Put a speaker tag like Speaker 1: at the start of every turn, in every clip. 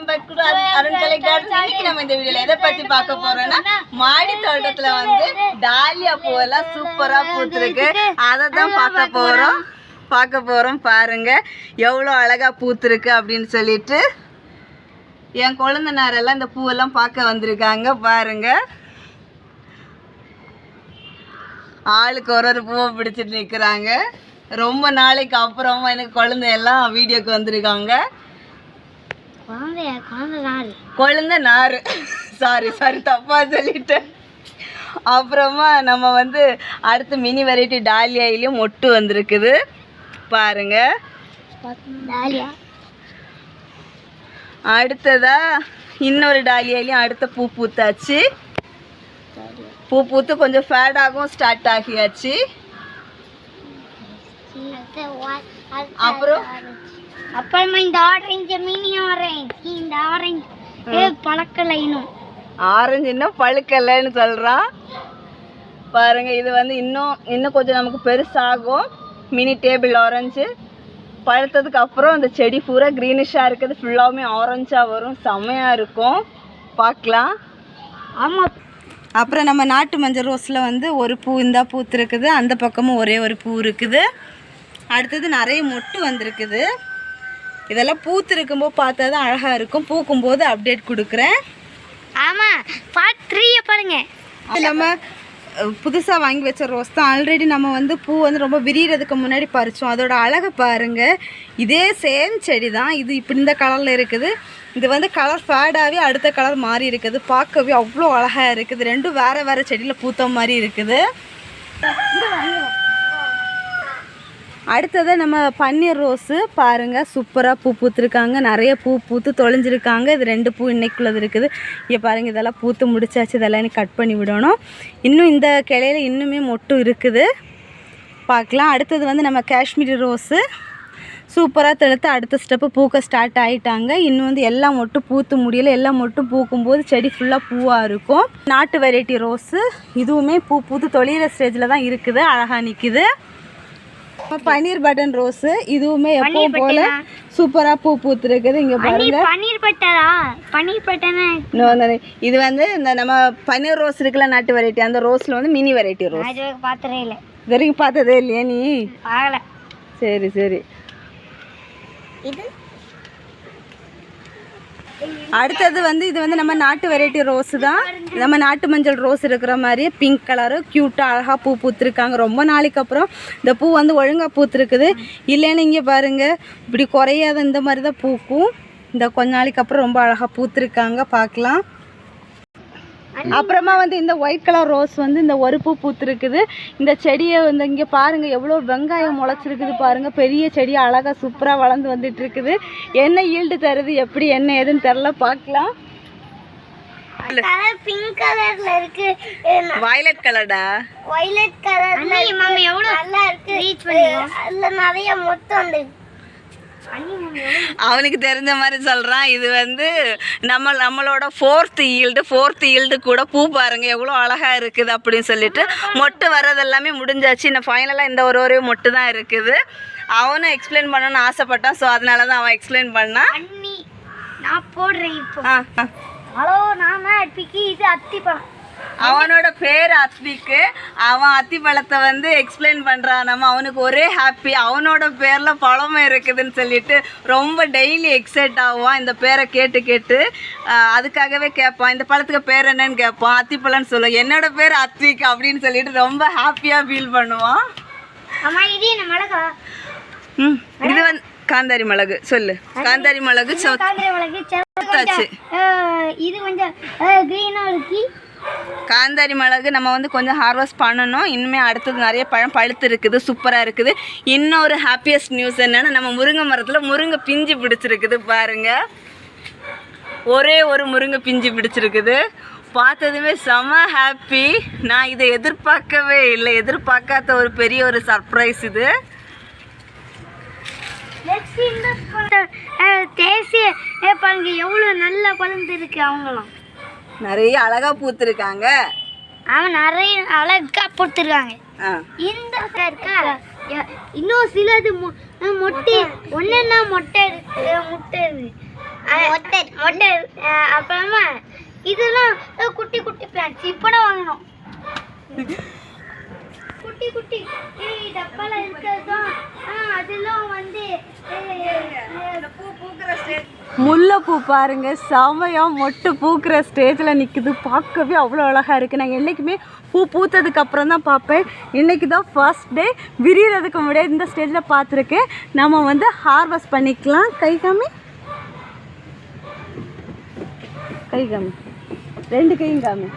Speaker 1: Welcome back to Arun collector இன்னைக்கு நம்ம இந்த வீடியோல எதை பத்தி பார்க்க போறோம்னா மாடி தோட்டத்துல வந்து டாலியா பூவெல்லாம் சூப்பரா பூத்திருக்கு. அதை தான் பார்க்க போறோம். பார்க்க போறோம் பாருங்க. எவ்வளோ அழகா பூத்திருக்கு அப்படின்னு சொல்லிட்டு என் குழந்தைனாரெல்லாம் இந்த பூவெல்லாம் பார்க்க வந்திருக்காங்க பாருங்க. ஆளுக்கு ஒரு ஒரு பூவை பிடிச்சிட்டு நிற்கிறாங்க ரொம்ப நாளைக்கு அப்புறமா எனக்கு குழந்தை எல்லாம் வீடியோக்கு வந்திருக்காங்க.
Speaker 2: குழந்தைய குழந்தை
Speaker 1: நாறு சாரி சாரி தப்பா சொல்லிட்டேன். அப்புறமா நம்ம வந்து அடுத்து மினி வெரைட்டி டாலியாயிலையும் மொட்டு வந்திருக்குது. பாருங்க. அடுத்ததா இன்னொரு டாலியாலையும் அடுத்த பூ பூத்தாச்சு. பூ பூத்து கொஞ்சம் ஃபேட் ஆகும் ஸ்டார்ட் ஆகியாச்சு. அப்புறம்
Speaker 2: அப்புறமா இந்த ஆரஞ்சு மினி ஆரஞ்சு இந்த ஆரஞ்சு. ஏ பழக்கல இன்னும்
Speaker 1: ஆரஞ்சு இன்னும் பழுக்கலைன்னு சொல்கிறான் பாருங்க இது வந்து இன்னும் இன்னும் கொஞ்சம் நமக்கு பெருசாகும். மினி டேபிள் ஆரஞ்சு பழுத்ததுக்கு அப்புறம் இந்த செடி பூரா க்ரீனிஷாக இருக்குது. ஃபுல்லாகவுமே ஆரஞ்சாக வரும். செம்மையாக இருக்கும். பார்க்கலாம்.
Speaker 2: ஆமா.
Speaker 1: அப்புறம் நம்ம நாட்டு மஞ்சள் ரோஸில் வந்து ஒரு பூ இந்த பூத்துருக்குது அந்த பக்கமும் ஒரே ஒரு பூ இருக்குது. அடுத்தது நிறைய மொட்டு வந்திருக்குது. இதெல்லாம் பூத்து இருக்கும்போது பார்த்தா தான் அழகாக இருக்கும். பூக்கும்போது அப்டேட் கொடுக்குறேன்.
Speaker 2: ஆமா பார்ட் த்ரீய பாருங்க.
Speaker 1: இது நம்ம புதுசாக வாங்கி வச்ச ரோஸ் தான். ஆல்ரெடி நம்ம வந்து பூ வந்து ரொம்ப விரியறதுக்கு முன்னாடி பறிச்சோம். அதோட அழகை பாருங்க. இதே சேம் செடி தான். இது இப்படி இந்த கலரில் இருக்குது. இது வந்து கலர் ஃபேடாகவே அடுத்த கலர் மாறி இருக்குது. பார்க்கவே அவ்வளோ அழகாக இருக்குது. ரெண்டும் வேறு வேறு செடியில் பூத்த மாதிரி இருக்குது. அடுத்தது நம்ம பன்னீர் ரோஸு. பாருங்கள் சூப்பராக பூ பூத்துருக்காங்க. நிறைய பூ பூத்து தொலைஞ்சிருக்காங்க. இது ரெண்டு பூ இன்னைக்குள்ளது இருக்குது. இங்கே பாருங்கள் இதெல்லாம் பூத்து முடிச்சாச்சு. இதெல்லாம் எனக்கு கட் பண்ணி விடணும். இன்னும் இந்த கிளையில இன்னுமே மொட்டு இருக்குது. பார்க்கலாம். அடுத்தது வந்து நம்ம காஷ்மீரி ரோஸு. சூப்பராக தெளுத்து அடுத்த ஸ்டெப்பு பூக்க ஸ்டார்ட் ஆகிட்டாங்க இன்னும் வந்து எல்லாம் மட்டும் பூத்து முடியல. எல்லாம் மட்டும் பூக்கும்போது செடி ஃபுல்லாக பூவாக இருக்கும். நாட்டு வெரைட்டி ரோஸு. இதுவுமே பூ பூத்து தொழிகிற ஸ்டேஜில் தான் இருக்குது. அழகாக நிற்கிது பன்னீர் பட்டன் ரோஸு இதுவுமே எப்பவும் போல சூப்பராக பூ பூத்துருக்குது. இங்கே பாருங்க.
Speaker 2: பன்னீர் பட்டரா? பன்னீர் பட்டனா
Speaker 1: இது வந்து இந்த நம்ம பன்னீர் ரோஸ் இருக்குல்ல நாட்டு வெரைட்டி அந்த ரோஸில் வந்து மினி வெரைட்டி ரோஸ்.
Speaker 2: இது பார்த்ததே இல்லை.
Speaker 1: இது வரைக்கும் பார்த்ததே இல்லையா நீ?
Speaker 2: பார்க்கல.
Speaker 1: சரி சரி.
Speaker 2: இது
Speaker 1: அடுத்தது வந்து இது வந்து நம்ம நாட்டு வெரைட்டி ரோஸு தான். நம்ம நாட்டு மஞ்சள் ரோஸ் இருக்கிற மாதிரியே பிங்க் கலரு க்யூட்டாக அழகாக பூ பூத்துருக்காங்க. ரொம்ப நாளைக்கு அப்புறம் இந்த பூ வந்து ஒழுங்காக பூத்துருக்குது. இல்லைன்னு இங்கே பாருங்கள் இப்படி குறையாத இந்த மாதிரி தான் பூக்கும். இந்த கொஞ்ச நாளைக்கு அப்புறம் ரொம்ப அழகாக பூத்துருக்காங்க. பார்க்கலாம். அப்புறமா வந்து இந்த ஒயிட் கலர் ரோஸ் வந்து இந்த ஒரு பூ பூத்துருக்குது. இந்த செடியை வந்து இங்கே பாருங்க எவ்வளோ வெங்காயம் முளைச்சிருக்குது பாருங்க. பெரிய செடி அழகாக சூப்பராக வளர்ந்து வந்துட்டு இருக்குது என்ன ஈல்டு தருது எப்படி என்ன ஏதுன்னு தெரில பார்க்கலாம்.
Speaker 2: கலர் பிங்க் கலர்ல இருக்கு.
Speaker 1: வயலட் கலர்டா
Speaker 2: வயலட் எவ்வளவு நல்லா இருக்கு. ரீச் பண்ணுங்க. அதுல நிறைய மொத்தம் வந்து
Speaker 1: அவனுக்கு தெரிஞ்ச மாதிரி சொல்கிறான் இது வந்து நம்ம நம்மளோட ஃபோர்த் ஈல்டு ஃபோர்த் ஈல்டு கூட பூ பாருங்க எவ்வளோ அழகாக இருக்குது அப்படின்னு சொல்லிட்டு மொட்டு வர்றது எல்லாமே முடிஞ்சாச்சு. இந்த ஃபைனலாக இந்த ஒரு ஒரு மொட்டு தான் இருக்குது. அவனும் எக்ஸ்பிளைன் பண்ணணும்னு ஆசைப்பட்டான். ஸோ அதனால தான் அவன் எக்ஸ்பிளைன் பண்ணான்
Speaker 2: நான் போடுறேன் இப்போ. ஹலோ இது அத்திப்பழம்.
Speaker 1: அவனோட பேர் அத்விக்கு. அவன் அத்திப்பழத்தை வந்து எக்ஸ்பிளைன் பண்ணுறான் நம்ம அவனுக்கு ஒரே ஹாப்பி அவனோட பேரில் பழமும் இருக்குதுன்னு சொல்லிட்டு ரொம்ப டெய்லி எக்ஸைட் ஆகுவான். இந்த பேரை கேட்டு கேட்டு அதுக்காகவே கேட்பான். இந்த பழத்துக்கு பேர் என்னன்னு கேட்பான். அத்திப்பழம்னு சொல்லுவோம் என்னோட பேர் அத்விக் அப்படின்னு சொல்லிட்டு ரொம்ப ஹாப்பியாக ஃபீல் பண்ணுவான். ம் இது வந்து காந்தாரி மிளகு. சொல்லு. காந்தாரி மிளகு
Speaker 2: காங்கிரே மிளகு? இது கொஞ்சம் கிரீனா இருக்கு.
Speaker 1: காந்தாரி மிளகு நம்ம வந்து கொஞ்சம் ஹார்வெஸ்ட் பண்ணணும். இன்னுமே அடுத்தது நிறைய பழம் பழுத்து இருக்குது சூப்பராக இருக்குது. இன்னொரு ஹாப்பியஸ்ட் நியூஸ் என்னென்னா நம்ம முருங்கை மரத்தில் முருங்கை பிஞ்சு பிடிச்சிருக்குது பாருங்கள் ஒரே ஒரு முருங்கை பிஞ்சு பிடிச்சிருக்குது. பார்த்ததுமே செம ஹாப்பி நான் இதை எதிர்பார்க்கவே இல்லை. எதிர்பார்க்காத ஒரு பெரிய ஒரு சர்ப்ரைஸ் இது.
Speaker 2: தேசிய ஏ எவ்வளோ எவ்வளவு நல்லா குழந்தை இருக்கு அவங்களாம்.
Speaker 1: நிறைய அழகாக பூத்துருக்காங்க.
Speaker 2: அவன் நிறைய அழகா போட்டுருக்காங்க
Speaker 1: ஆ.
Speaker 2: இந்த இருக்கா இன்னும் சிலது மொட்டை ஒன்னென்னா மொட்டை இருக்கு முட்டை மொட்டை மொட்டை அப்புறமா இதெல்லாம் குட்டி குட்டி பிளான்ஸ் இப்போதான் வாங்கணும். குட்டி குட்டி ஏய், டப்பால இருக்கிறதும் அதெல்லாம் வந்து
Speaker 1: முல்லைப்பூ பாருங்க செமையாக மொட்டு பூக்கிற ஸ்டேஜில் நிற்குது பார்க்கவே அவ்வளோ அழகாக இருக்குது நான் என்றைக்குமே பூ பூத்ததுக்கு அப்புறம் தான் பார்ப்பேன். இன்றைக்கி தான் ஃபர்ஸ்ட் டே விரியறதுக்கு முன்னாடி இந்த ஸ்டேஜில் பார்த்துருக்கேன். நம்ம வந்து ஹார்வெஸ்ட் பண்ணிக்கலாம். கை காமி கை காமி ரெண்டு கையும் காமி.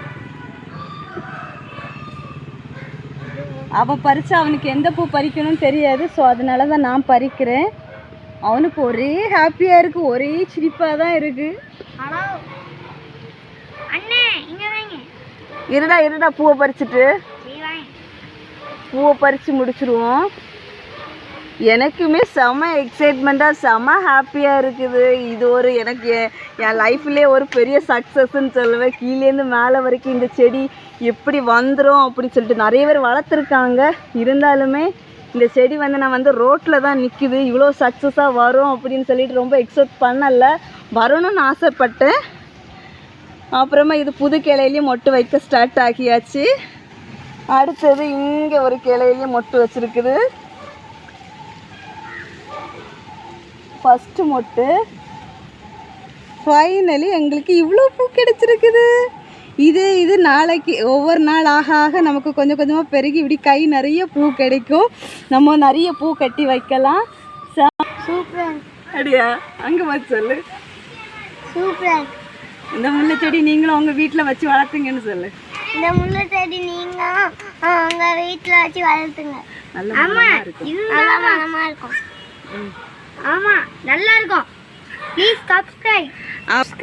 Speaker 1: அவன் பறித்து அவனுக்கு எந்த பூ பறிக்கணும்னு தெரியாது. ஸோ அதனால தான் நான் பறிக்கிறேன். அவனுக்கு ஒரே ஹாப்பியாக இருக்கு ஒரே சிரிப்பாக தான் இருக்கு.
Speaker 2: ஹலோ. அண்ணே இங்க வாங்க.
Speaker 1: இருடா இருடா பூவை பறிச்சுட்டு. பூவை பறித்து முடிச்சிருவோம். எனக்குமே செம எக்ஸைட்மெண்ட்டாக செம ஹாப்பியாக இருக்குது. இது ஒரு எனக்கு என் லைஃப்லேயே ஒரு பெரிய சக்ஸஸ்ன்னு சொல்லுவேன். கீழேருந்து மேலே வரைக்கும் இந்த செடி எப்படி வந்துடும் அப்படின்னு சொல்லிட்டு நிறைய பேர் வளர்த்துருக்காங்க. இருந்தாலுமே இந்த செடி வந்து நான் வந்து ரோட்டில் தான் நிற்குது இவ்வளோ சக்ஸஸாக வரும் அப்படின்னு சொல்லிட்டு ரொம்ப எக்ஸ்பெக்ட் பண்ணலை. வரணும்னு ஆசைப்பட்டேன். அப்புறமா இது புது கிளையிலையும் மொட்டு வைக்க ஸ்டார்ட் ஆகியாச்சு. அடுத்தது இங்கே ஒரு கிளையிலையும் மொட்டு வச்சிருக்குது. ஃபஸ்ட்டு மொட்டு. ஃபைனலி எங்களுக்கு இவ்வளோ பூ கிடச்சிருக்குது. இது இது நாளைக்கு ஒவ்வொரு நாள் ஆக ஆக நமக்கு கொஞ்சம் கொஞ்சமாக பெருகி இப்படி கை நிறைய பூ கிடைக்கும். நம்ம நிறைய பூ கட்டி வைக்கலாம்.
Speaker 2: சூப்பர்.
Speaker 1: அப்படியா அங்கே வச்சு சொல்லு.
Speaker 2: சூப்பர்.
Speaker 1: இந்த முல்லை செடி நீங்களும் உங்கள் வீட்டில் வச்சு வளர்த்துங்கன்னு சொல்லு.
Speaker 2: இந்த முள்ளு செடி நீங்க உங்க வீட்டுல வச்சு வளர்த்துங்க.
Speaker 1: நல்ல இருக்கும்.
Speaker 2: இது நல்லா இருக்கும். ஆமா நல்லா இருக்கும். ப்ளீஸ் சப்ஸ்கிரைப்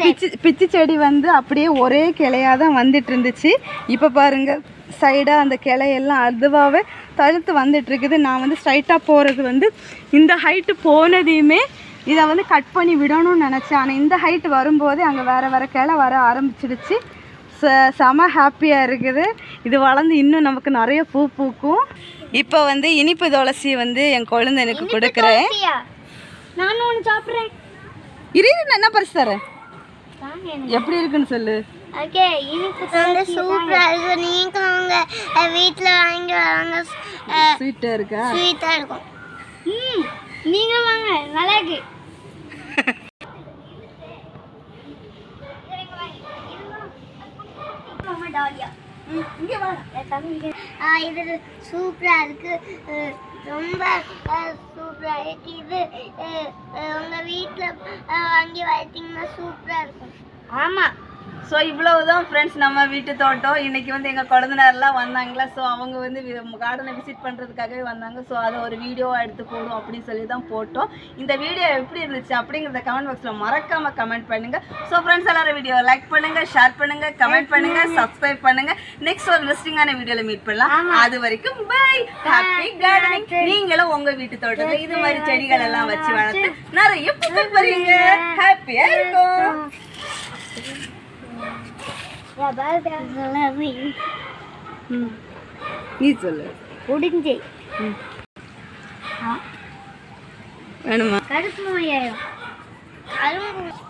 Speaker 1: பிச்சி பிச்சி செடி வந்து அப்படியே ஒரே கிளையாக தான் வந்துட்டு இருந்துச்சு இப்போ பாருங்க சைடாக அந்த கிளையெல்லாம் அதுவாகவே தழுத்து வந்துட்டு இருக்குது நான் வந்து ஸ்ட்ரைட்டாக போகிறது வந்து இந்த ஹைட்டு போனதையுமே இதை வந்து கட் பண்ணி விடணும்னு நினச்சேன். ஆனால் இந்த ஹைட் வரும்போதே அங்கே வேறு வேறு கிளை வர ஆரம்பிச்சிடுச்சு. ச செம ஹாப்பியாக இருக்குது. இது வளர்ந்து இன்னும் நமக்கு நிறைய பூ பூக்கும். இப்போ வந்து இனிப்பு துளசி வந்து என் குழந்தைனுக்கு கொடுக்குறேன்.
Speaker 2: நானும் ஒன்று சாப்பிட்றேன்.
Speaker 1: இரு நான் என்ன பரிசு தரேன்? எப்படி இருக்குன்னு சொல்லு.
Speaker 2: ஓகே இனிப்பு வந்து சூப்பரா இருக்கு. நீங்களும் உங்க வீட்ல வாங்கி வாங்க
Speaker 1: ஸ்வீட்டாக இருக்கா?
Speaker 2: ஸ்வீட்டா இருக்கும். ம் நீங்க வாங்க. நல்லா இருக்கு. இது சூப்பரா இருக்கு. ரொம்ப சூப்பரா இருக்கு இது அஹ், உங்க வீட்டுல வாங்கி வளர்த்தீங்கன்னா சூப்பரா இருக்கும். ஆமா.
Speaker 1: ஸோ இவ்வளவுதான் ஃப்ரெண்ட்ஸ் நம்ம வீட்டு தோட்டம். இன்னைக்கு வந்து எங்கள் குழந்தைனாரெலாம் வந்தாங்களா ஸோ அவங்க வந்து கார்டனை விசிட் பண்ணுறதுக்காகவே வந்தாங்க. ஸோ அதை ஒரு வீடியோவாக எடுத்து போடும் அப்படின்னு சொல்லி தான் போட்டோம். இந்த வீடியோ எப்படி இருந்துச்சு அப்படிங்கிறத கமெண்ட் பாக்ஸில் மறக்காமல் கமெண்ட் பண்ணுங்கள் ஸோ ஃப்ரெண்ட்ஸ் எல்லாரும் வீடியோ லைக் பண்ணுங்கள் ஷேர் பண்ணுங்கள் கமெண்ட் பண்ணுங்கள் சப்ஸ்கிரைப் பண்ணுங்கள் நெக்ஸ்ட் ஒரு இன்ட்ரெஸ்டிங்கான வீடியோவில் மீட் பண்ணலாம். அது வரைக்கும் பை ஹாப்பி கார்டனிங் நீங்களும் உங்கள் வீட்டு தோட்டத்தில் இது மாதிரி செடிகள் எல்லாம் வச்சு வளர்த்து நிறைய பூக்கள் ஹாப்பியாக இருக்கும் ம் நீ சொல்லு.
Speaker 2: முடிஞ்சு.
Speaker 1: வேணுமா?
Speaker 2: கருப்பு நோயாயிரும் கரும்பு